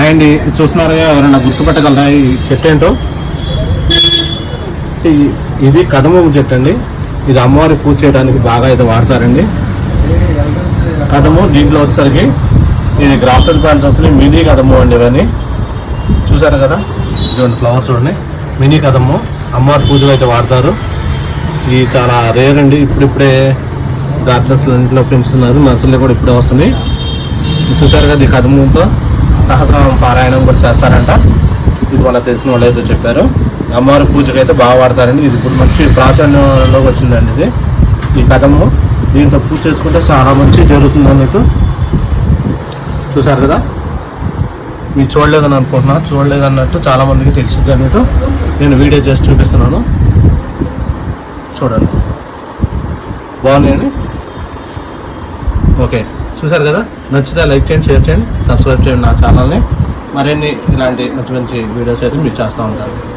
And. ఇది చూస్తున్నారుగా ఎవరైనా గుర్తుపట్టగలరా ఈ చెట్టు ఏంటో? ఇది కదమ చెట్టు అండి. ఇది అమ్మవారి పూజ చేయడానికి బాగా అయితే వాడతారండి. కదము దీంట్లో వచ్చేసరికి ఇది గ్రాఫ్టెడ్ ప్లాంట్స్ వస్తున్నాయి. మినీ కదము అండి ఇవన్నీ. చూసారు కదా? ఇటువంటి ఫ్లవర్స్ చూడండి. మినీ కదము అమ్మవారి పూజలు అయితే వాడతారు. ఇది చాలా రేర్ అండి. ఇప్పుడిప్పుడే గార్డెన్స్ ఇంట్లో పెంచుతున్నారు. నర్సరీలో కూడా ఇప్పుడే వస్తుంది చూసారు కదా ఈ కదముతో సహస్రం పారాయణం కూడా చేస్తారంట. ఇది వాళ్ళకి తెలిసిన వాళ్ళు అయితే చెప్పారు. అమ్మవారి పూజకి అయితే బాగా వాడతారండి. ఇది ఇప్పుడు మంచి ప్రాచుర్యంలోకి వచ్చిందండి ఇది. ఈ కథము. దీంతో పూజ చేసుకుంటే చాలా మంచి జరుగుతుంది అన్నట్టు చూసారు కదా? మీరు చూడలేదని అనుకుంటున్నా. చూడలేదు అన్నట్టు చాలామందికి తెలిసింది అన్నట్టు నేను వీడియో చేసి చూపిస్తున్నాను. చూడండి. బాగున్నాయండి? ఓకే. చూసారు కదా? నచ్చితే లైక్ చేయండి షేర్ చేయండి సబ్స్క్రైబ్ చేయండి నా ఛానల్ని. మరిన్ని ఇలాంటి మంచి మంచి వీడియోస్ అయితే మీరు చేస్తూ ఉంటారు.